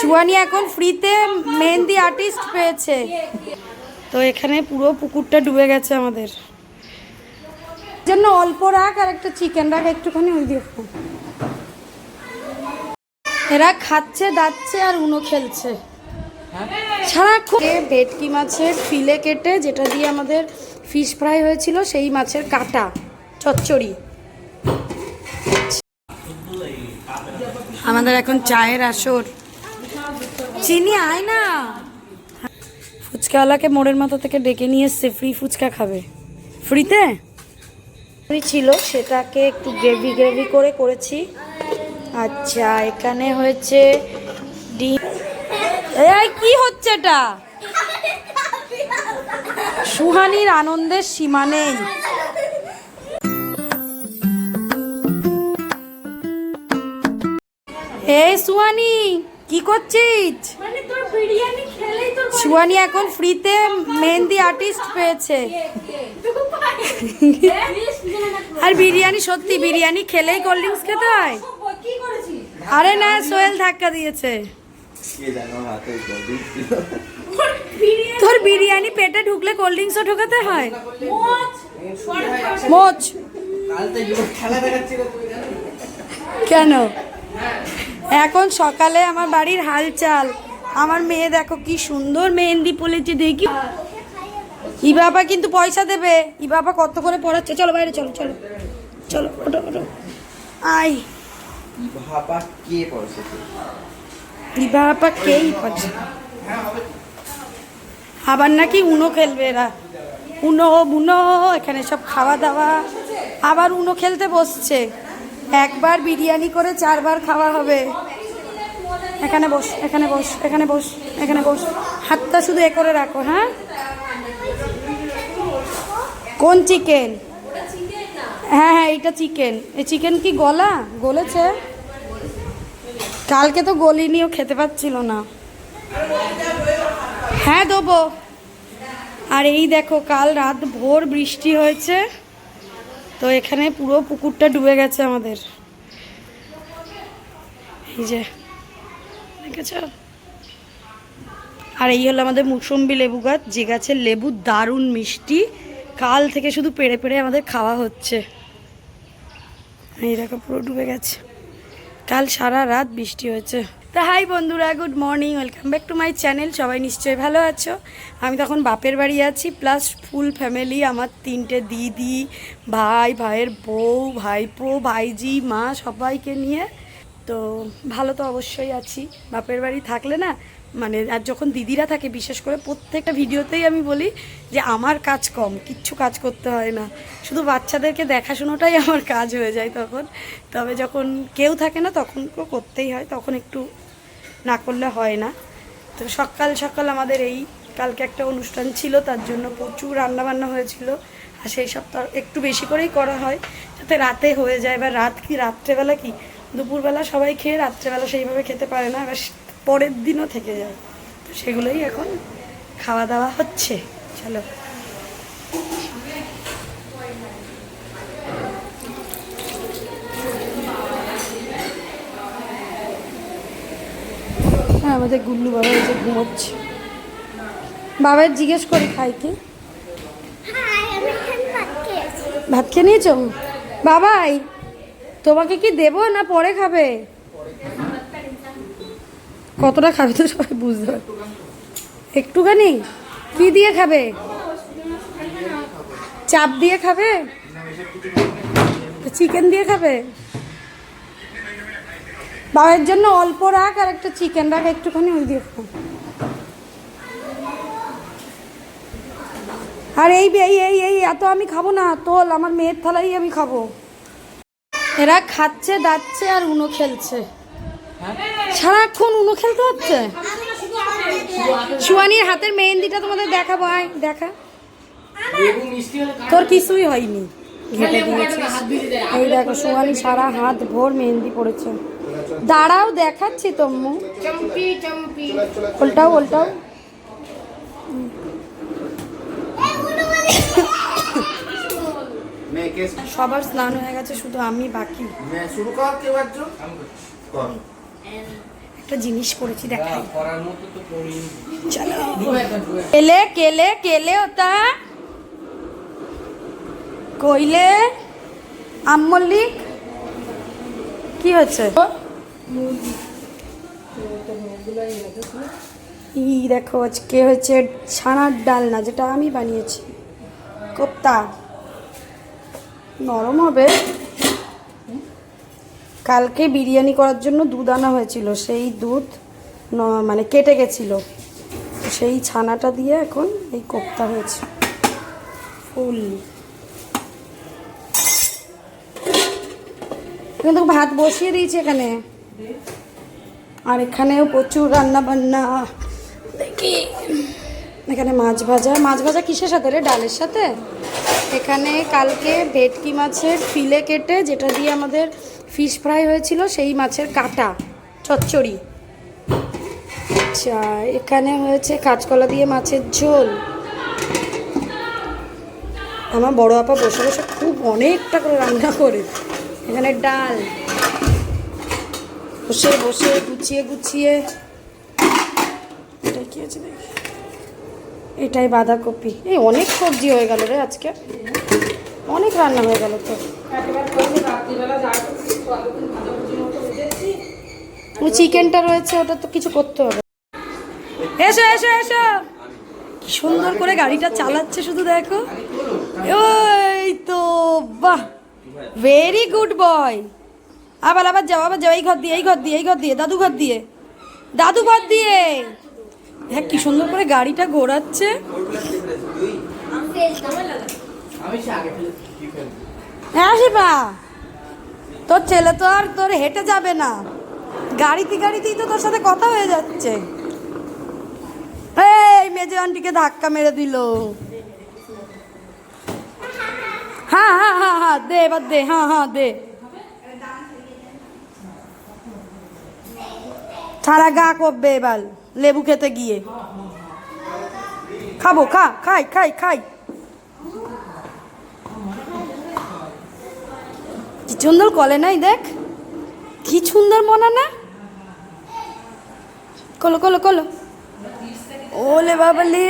সুয়ানি এখন ফ্রিতে মেহেন্দি আর্টিস্ট পেয়েছে। তো এখানে পুরো পুকুরটা ডুবে গেছে আমাদের। জন্য অল্প রাখ আর একটা চিকেন রাখ, একটুখানি ওই দিয়ে এরা খাচ্ছে, দাচ্ছে আর উনো খেলছে। সারাক্ষণ ভেটকি মাছের ফিলে কেটে যেটা দিয়ে আমাদের ফিশ ফ্রাই হয়েছিল, সেই মাছের কাটা, চচ্চড়ি। আমাদের এখন চায়ের আসর। চিনি আয় না। ফুচকাওয়ালাকে মোড়ের মাথা থেকে ডেকে নিয়ে এসছে ফ্রি ফুচকা খাবে। ফ্রিতে ফ্রি ছিল সেটাকে একটু গ্রেভি গ্রেভি করে করেছি। আচ্ছা এখানে হয়েছে ডিম। কি হচ্ছে এটা? সুহানির আনন্দের সীমা নেই। এই সুহানি কি করছিস? সুহানি এখন ফ্রিতে মেহেন্দি আর্টিস্ট পেয়েছে। আর বিরিয়ানি সত্যি বিরিয়ানি খেলেই কোল্ড ড্রিঙ্কস খেতে হয়? আরে না সোহেল ধাক্কা দিয়েছে। তোর বিরিয়ানি পেটে ঢুকলে কোল্ড ড্রিঙ্কসও ঢোকাতে হয়? মোচ। কেন? এখন সকালে আমার বাড়ির হালচাল। আমার মেয়ে দেখো কি সুন্দর মেহেন্দি পড়েছে দেখি। ই বাবা কিন্তু পয়সা দেবে। ই বাবা কত করে পড়াচ্ছে? চলো বাইরে চলো চলো চলো ওটো ওটো আই ভাবা কে পড়ছে ই বাবা কেই পড়ছে আবার নাকি উনো খেলবে এরা। উনো বুনো এখানে সব খাওয়া দাওয়া। আবার উনো খেলতে বসছে। একবার বিরিয়ানি করে চারবার খাওয়া হবে। এখানে বস এখানে বস এখানে বস এখানে বস। হাতটা শুধু এ করে রাখো হ্যাঁ? কোন চিকেন? হ্যাঁ হ্যাঁ এইটা চিকেন। এই চিকেন কি গলা? গলেছে? কালকে তো গলিনিও খেতে পাচ্ছিল না। হ্যাঁ দেবো। আর এই দেখো, কাল রাত ভোর বৃষ্টি হয়েছে। তো এখানে পুরো পুকুরটা ডুবে গেছে আমাদের। এই যে, দেখেছ? আর এই হলো আমাদের মুসম্বি লেবু গাছ, যে গাছের লেবু দারুণ মিষ্টি। কাল থেকে শুধু পেড়ে পেড়ে আমাদের খাওয়া হচ্ছে। এই দেখো, পুরো ডুবে গেছে। কাল সারা রাত বৃষ্টি হয়েছে। তা হাই বন্ধুরা, good morning, welcome back to my channel, সবাই নিশ্চয়ই ভালো আছো? আমি তখন বাপের বাড়ি আছি, প্লাস ফুল ফ্যামিলি, আমার তিনটে দিদি, ভাই, ভাইয়ের বউ, ভাইপো, ভাইজি, মা, সবাইকে নিয়ে তো ভালো তো অবশ্যই আছি। বাপের বাড়ি থাকলে না মানে আর যখন দিদিরা থাকে, বিশেষ করে প্রত্যেকটা ভিডিওতেই আমি বলি যে আমার কাজ কম, কিচ্ছু কাজ করতে হয় না। শুধু বাচ্চাদেরকে দেখাশোনাটাই আমার কাজ হয়ে যায় তখন। তবে যখন কেউ থাকে না, তখন তো করতেই হয়, তখন একটু না করলে হয় না। তো সকাল সকাল আমাদের এই কালকে একটা অনুষ্ঠান ছিল, তার জন্য প্রচুর রান্নাবান্না হয়েছিল। আর সেই সব একটু বেশি করেই করা হয়, যাতে রাতে হয়ে যায় বা রাত কি, রাত্রেবেলা কি দুপুরবেলা সবাই খেয়ে রাত্রেবেলা সেইভাবে খেতে পারে না এবার পরের দিনও থেকে যায়। তো সেগুলোই এখন খাওয়া দাওয়া হচ্ছে চলো। হ্যাঁ আমাদের গুল্লু বাবা যে ঘুমোচ্ছে। বাবার জিজ্ঞেস করি খাই কি? ভাত খেয়ে নিয়েছো? বাবাই! তোমাকে কি দেবো না পরে খাবে? কতটা খাবে তো সবাই বুঝতে পারে একটুখানি? কি দিয়ে খাবে? চাপ দিয়ে খাবে? চিকেন দিয়ে খাবে? বাবার জন্য অল্প রাখ আর একটা চিকেন রাখ, একটুখানি ওই দিয়ে খাও। আর এই এই এই এত আমি খাব না, তোল, আমার মেয়ের থালাই আমি খাব। এরা খাচ্ছে দাচ্ছে আর উনো খেলছে। সারাক্ষণ উনো খেলতে হচ্ছে? সুয়ানির হাতের মেহেন্দিটা তোমাদের দেখাবো আয় দেখা। তোর কিছুই হয়নি। ঘেটে দিয়েছিস। এই দেখো সুয়ানি সারা হাত ভোর মেহেন্দি পড়েছে। দাঁড়াও দেখাচ্ছি তম্মু। উল্টাও উল্টাও। সবার স্নান হয়ে গেছে শুধু আমি বাকি। শুরু কর কে বাচ্চো কর। একটা জিনিস করেছি দেখাই। করার মতো তো করি চলো। কেলে কেলে কেলে ওটা? কইলে? আমল্লিক কি হচ্ছে ই দেখো আজকে হচ্ছে ছানার ডালনা যেটা আমি বানিয়েছি। কোপ্তা। নরম হবে। কালকে বিরিয়ানি করার জন্য দুধ আনা হয়েছিল, সেই দুধ মানে কেটে গেছিল। সেই ছানাটা দিয়ে এখন এই কোপ্তা হয়েছে। ফুল। কিন্তু ভাত বসিয়ে দিয়েছি এখানে। আর এখানেও প্রচুর রান্না বান্না দেখি। এখানে মাছ ভাজা। মাছ ভাজা কিসের সাথে রে? ডালের সাথে? এখানে কালকে ভেটকি মাছের ফিলে কেটে, যেটা দিয়ে আমাদের ফিশ ফ্রাই হয়েছিল, সেই মাছের কাটা, চচ্চড়ি। আচ্ছা এখানে হয়েছে কাঁচকলা দিয়ে মাছের ঝোল। আমার বড় আপা বসে বসে খুব অনেকটা করে রান্না করে। এখানে ডাল। বসে বসে, গুছিয়ে গুছিয়ে। এটা কি আছে দেখি? এটাই বাঁধাকপি। এই অনেক সবজি হয়ে গেল রে আজকে। অনেক রান্না হয়ে গেল তো। চিকেনটা রয়েছে, ওটা তো কিছু করতে হবে। এসো এসো এসো। কি সুন্দর করে গাড়িটা চালাচ্ছে শুধু দেখো। ওই তো, বাহ। ভেরি গুড বয় আবার আবার যাও আবার যাও, এই ঘর দিয়ে, এই ঘর দিয়ে, এই ঘর দিয়ে, দাদু ঘর দিয়ে। দাদু ঘর দিয়ে। দেখ কি সুন্দর করে গাড়িটা ঘোরাচ্ছে। হ্যাঁ শিবা। তোর ছেলে তো আর তোর হেঁটে যাবে না। গাড়িতে, গাড়িতেই তো তোর সাথে কথা হয়ে যাচ্ছে। এই, মেজে আন্টিকে ধাক্কা মেরে দিল। হ্যাঁ হ্যাঁ হ্যাঁ হ্যাঁ দে, এবার দে হ্যাঁ হ্যাঁ দে। সারা গা করবে এবার। লেবু খেতে গিয়ে। খাব, খা, খাই খাই খাই। কি সুন্দর কলে নাই দেখ। কি সুন্দর মনে না। কলো কলো কলো। ওলে বাবালে।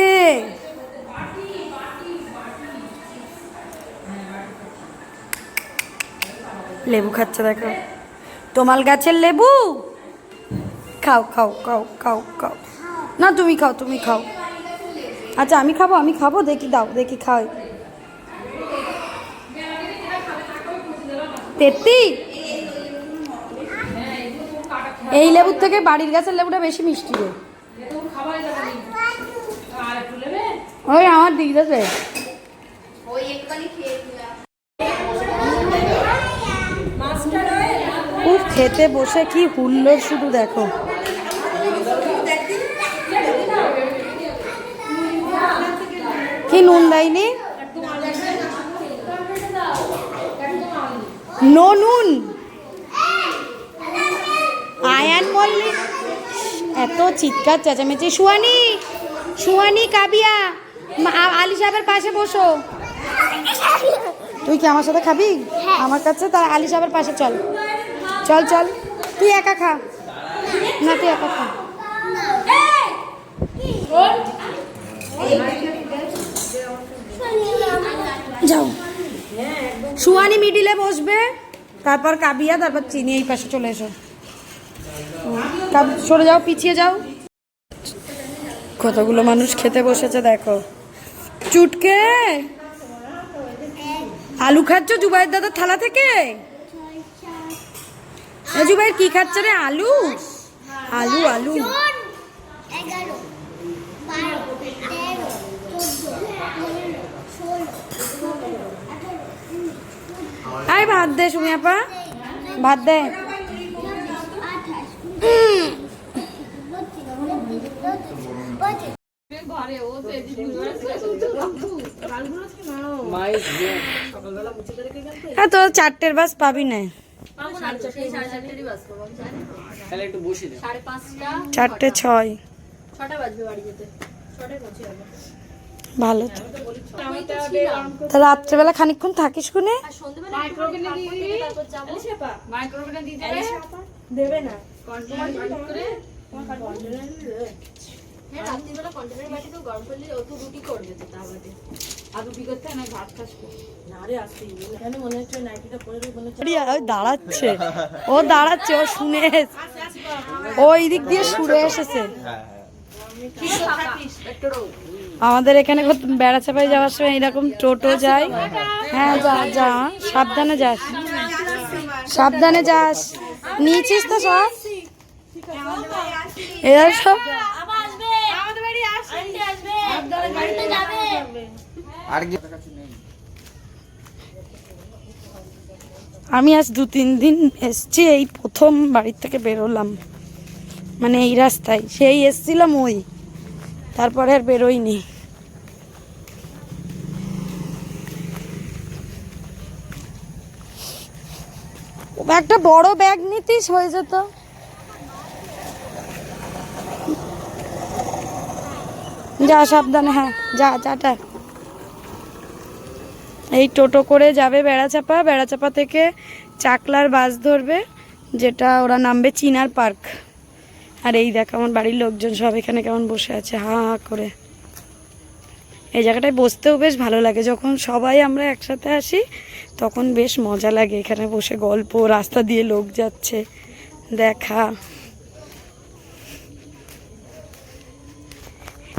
লেবু খাচ্ছে দেখো। তোমাল গাছের লেবু? খাও খাও খাও খাও খাও। না, তুমি খাও তুমি খাও। আচ্ছা আমি খাব আমি খাব, দেখি, দাও, দেখি, খাও। তেত্তি? এই লেবুর থেকে বাড়ির গাছের লেবুটা বেশি মিষ্টি রে। ওই আমার দিক খুব খেতে বসে কি হুল্লোড় শুধু দেখো। কি নুন দেয়নি? নো নুন আয়ান মল্লিক এত চিৎকার চেঁচামেচি। সুয়ানি সুয়ানি কাবিয়া আলি সাহেবের পাশে বসো। তুই কি আমার সাথে খাবি? আমার কাছে তার আলি সাহেবের পাশে চল। চল চল। তুই একা খা। না তুই একা খা। যাও। সুয়ানি মিডিলে বসবে, তারপর কাবিয়া, তারপর চিনি এই পাশে চলে এসো। সরে যাও, পিছিয়ে যাও। কতগুলো মানুষ খেতে বসেছে, দেখো। চুটকে? আলু খাচ্ছ জুবাইয়ের দাদার থালা থেকে? জুবাইয়ের কি খাচ্ছে রে, আলু? আলু আলু। আই ভাত দে সুমি আপা। ভাত দে। হ্যাঁ তো চারটের বাস পাবি না। চারটে ছয়। ছটা বাজবে বাড়ি যেতে। ছটায় পৌঁছে যাবে। ভালো তো। রাত্রেবেলা খানিকক্ষণ থাকিস কোনে? হ্যাঁ ওই দাঁড়াচ্ছে। ও দাঁড়াচ্ছে ও শুনে এস- ও এই দিক দিয়ে সুরে এসেছে। আমাদের এখানে কত বেড়া চাপাই যাওয়ার সময় এরকম টোটো যায়। হ্যাঁ যা যা, সাবধানে যাস। সাবধানে যাস। নিয়েছিস তো সব? এরা সব আমি আজ দু, তিন দিন এসছি, এই প্রথম বাড়ির থেকে বেরোলাম। মানে এই রাস্তায়। সেই এসছিলাম ওই। তারপরে আর বেরোইনি। একটা বড় ব্যাগ নিতিস, হয়ে যেত। যা, সাবধানে হ্যাঁ যা চাটা এই টোটো করে যাবে বেড়াচাপা। বেড়াচাপা থেকে চাকলার বাস ধরবে, যেটা ওরা নামবে চিনার পার্ক। আর এই দেখ আমার বাড়ির লোকজন সব এখানে কেমন বসে আছে, হা হা করে। এই জায়গাটায় বসতেও বেশ ভালো লাগে। যখন সবাই আমরা একসাথে আসি, তখন বেশ মজা লাগে এখানে বসে গল্প, রাস্তা দিয়ে লোক যাচ্ছে, দেখা।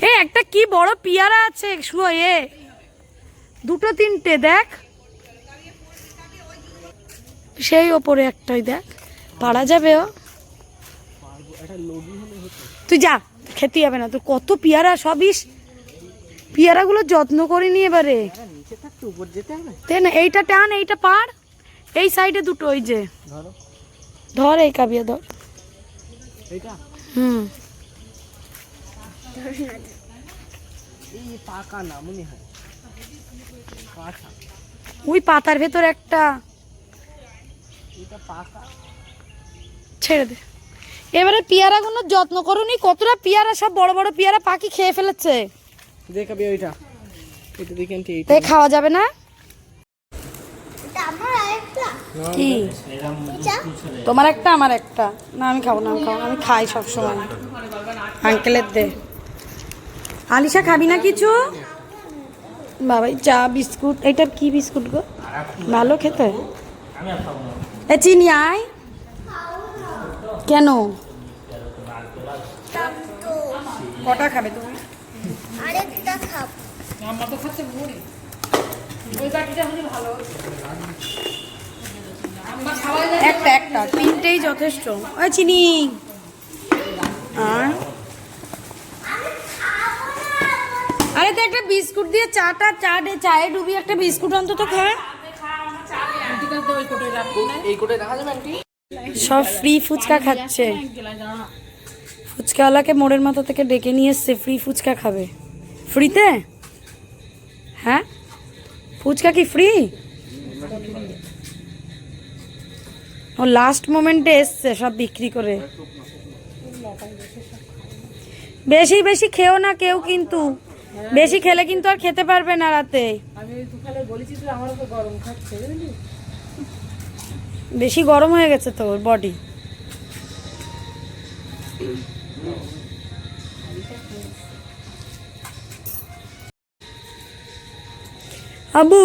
এ, একটা কি বড় পিয়ারা আছে শুয়ে এ। দুটো তিনটে, দেখ। সেই ওপরে একটাই, দেখ। পারা যাবে ও। তুই যা খেতে যাবে না তোর কত পেয়ারা সবিস পেয়ারাগুলো যত্ন করে নিয়ে এবারে। না এইটা টান এইটা পার এই সাইডে দুটো ওই যে। ধর। এই কাবিয়া ধর। হুম। না হয়। ওই পাতার ভেতর একটা। ছেড়ে দে। এবারে পেয়ারাগুলোর যত্ন করুনি কতটা পেয়ারা সব বড় বড় পেয়ারা পাখি খেয়ে ফেলেছে। দেখাবি ওইটা। এটা দেখেন এইটা খাওয়া যাবে না? এটা আমার আরেকটা। কি? তোমার একটা আমার একটা। না আমি খাব না আমি খাব না আমি খাই সব সময় আঙ্কেলের দে। আলিশা খাবি না কিছু? বাবাই চা বিস্কুট এটা কি বিস্কুট গো? ভালো খেতে? এ চিনি আয়। কেন? কটা খাবে তুমি? আরেকটা খাব। একটা একটা তিনটেই যথেষ্ট। ওই চিনি। আর? আরে তো একটা বিস্কুট দিয়ে চাটা চা দে চায়ে ডুবি একটা বিস্কুট অন্তত খা। এই কোটে দেখা যাবে আন্টি? সব ফ্রি ফুচকা খাচ্ছে। ফুচকাওয়ালাকে মোড়ের মাথা থেকে ডেকে নিয়ে এসছে ফ্রি ফুচকা খাবে। ফ্রিতে হ্যাঁ? ফুচকা কি ফ্রি ও লাস্ট মোমেন্টে এসছে সব বিক্রি করে। বেশি বেশি খেও না কেউ কিন্তু। বেশি খেলে কিন্তু আর খেতে পারবে না রাতে। বেশি গরম হয়ে গেছে তোর বডি আবু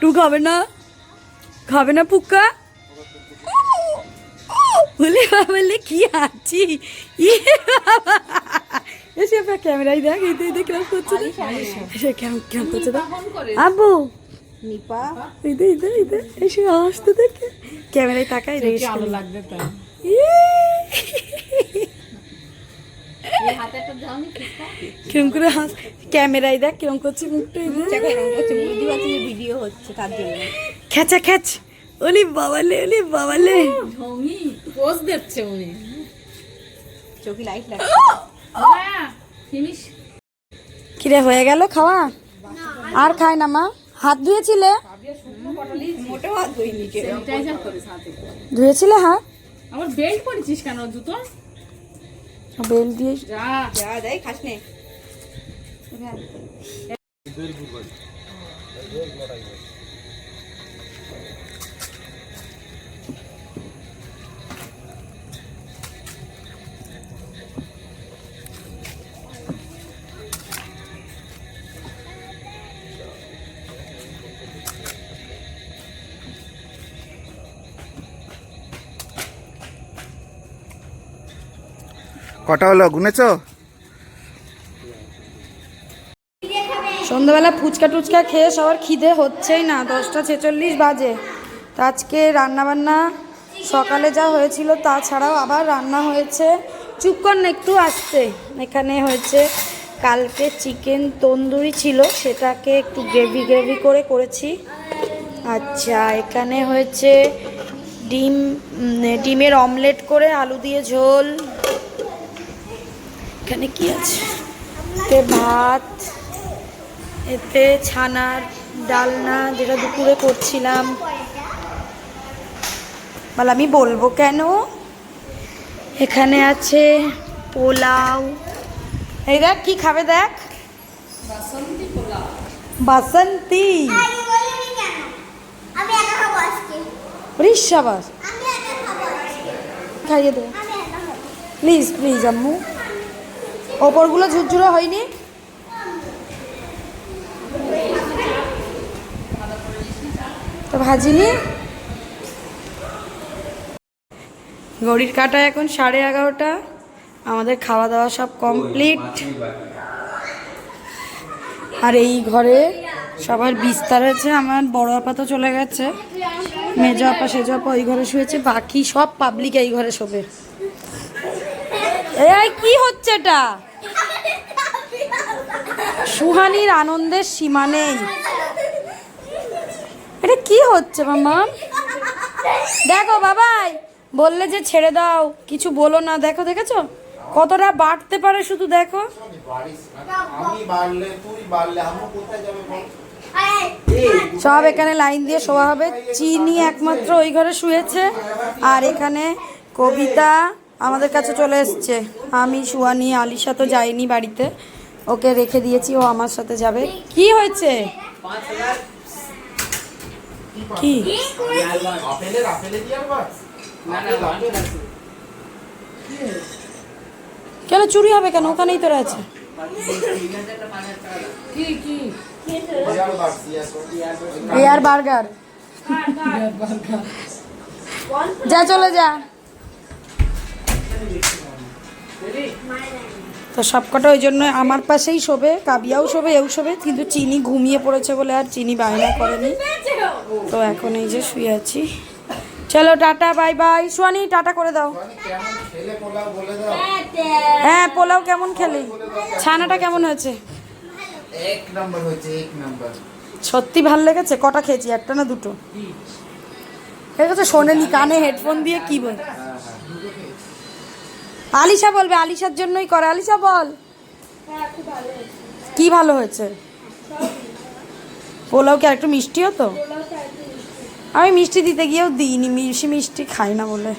তুই খাবে না? খাবে না পুক্কা? বলে বলে কি আছি ইয়ে এসে আপনার ক্যামেরায় দেখ এই দেখ কেমন করছে কেমন কেমন করছে। আবু নিপা। এসে আসতে দেখে। ক্যামেরায় তাকাই রেস ভালো লাগবে তাই? কিরম করে হাস ক্যামেরায় দেখ কিরম করছে মুখটা। ভিডিও হচ্ছে তার জন্য। খেচা খেচ ওলি বাবালে ওলি বাবালে। পোজ দিচ্ছে উনি। চোখে লাইট কিরে হয়ে গেল খাওয়া? আর খায় না মা? হাত ধুয়েছিলে? ধুয়েছিলে হাত? আমার বেল্ট পরেছিস কেন জুতো? বেল্ট দিয়ে যা। যা যাই খাস নে। কটা হলো, গুনেছ? সন্ধ্যাবেলা ফুচকা টুচকা খেয়ে সবার খিদে হচ্ছেই না, দশটা ছেচল্লিশ বাজে। তো আজকে রান্নাবান্না সকালে যা হয়েছিল তাছাড়াও আবার রান্না হয়েছে। চুপ কর না, একটু আসতে। এখানে হয়েছে কালকে চিকেন তন্দুরি ছিল, সেটাকে একটু গ্রেভি গ্রেভি করে করেছি। আচ্ছা এখানে হয়েছে ডিম ডিমের অমলেট করে আলু দিয়ে ঝোল এখানে কি আছে? এতে ভাত এতে ছানার ডালনা যেটা দুপুরে করছিলাম। বল আমি বলব কেন? এখানে আছে পোলাও। এই দেখ কি খাবে দেখ? বাসন্তী রিসাবাস খাইয়ে খাব। প্লিজ প্লিজ আম্মু। ওপরগুলো ঝুরঝুরো হয়নি? তো ভাজিনি? ঘড়ির কাটা এখন সাড়ে এগারোটা। আমাদের খাওয়া দাওয়া সব কমপ্লিট আর এই ঘরে সবার বিস্তার আছে, আমার বড় আপা তো চলে গেছে। মেজো আপা, সেজো আপা ওই ঘরে শুয়েছে, বাকি সব পাবলিক এই ঘরে শোবে। এই, কি হচ্ছে এটা? সুহানির আনন্দের সীমা নেই। এটা কি হচ্ছে মামা? দেখো বাবাই বললে যে ছেড়ে দাও কিছু বলো না দেখো দেখেছ? কতটা বাড়তে পারে শুধু দেখো। সব এখানে লাইন দিয়ে শোয়া হবে। চিনি একমাত্র ওই ঘরে শুয়েছে। আর এখানে কবিতা আমাদের কাছে চলে এসছে। আমি সুয়ানি আলিশা তো যাইনি বাড়িতে। ওকে রেখে দিয়েছি, ও আমার সাথে যাবে। কি হয়েছে? কি? কেন চুরি হবে কেন? ওখানেই তো রয়েছে বার্গার। যা, চলে যা। তো সবকটা ওই জন্য আমার পাশেই শোবে কাবিয়াও শোবে এও শোবে কিন্তু চিনি ঘুমিয়ে পড়েছে বলে আর চিনি বায়না করেনি। তো এখন এই যে শুয়ে আছি। চলো টাটা বাই বাই। সোয়ানি টাটা করে দাও। হ্যাঁ পোলাও কেমন খেলে? ছানাটা কেমন হয়েছে? সত্যি ভালো লেগেছে? কটা খেয়েছি একটা না দুটো? ঠিক আছে শোনেনি কানে হেডফোন দিয়ে কি বল? আলিশা বলবে, আলিশার জন্যই করে। আলিশা বল। কি ভালো হয়েছে? পোলাও কি একটু মিষ্টি হতো আমি মিষ্টি দিতে গিয়েও দিইনি মিষ্টি মিষ্টি খাই না বলে।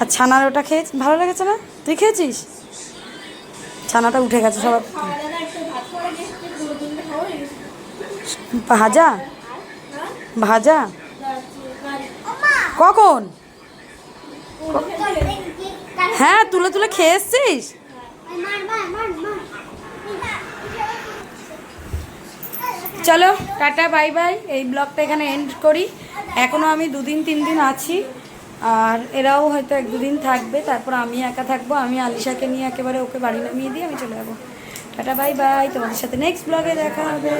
আর ছানার ওটা খেয়ে ভালো লেগেছে না? তুই খেয়েছিস? ছানাটা উঠে গেছে সবার ভাজা? ভাজা? কখন? হ্যাঁ তুলে তুলে খেয়ে এসছিস? চলো, টাটা, বাই বাই। এই ব্লগটা এখানে এন্ড করি। এখনও আমি দুদিন তিন দিন আছি। আর এরাও হয়তো এক দুদিন থাকবে। তারপর আমি একা থাকব। আমি আলিশাকে নিয়ে একেবারে ওকে বাড়ি নামিয়ে দিয়ে আমি চলে যাব। Tata, bye bye. তোমাদের সাথে নেক্সট ব্লগে দেখা হবে।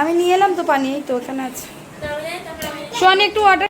আমি নিয়ে এলাম তো পানি তো ওখানে আছে। সোয়ানি একটু অর্ডার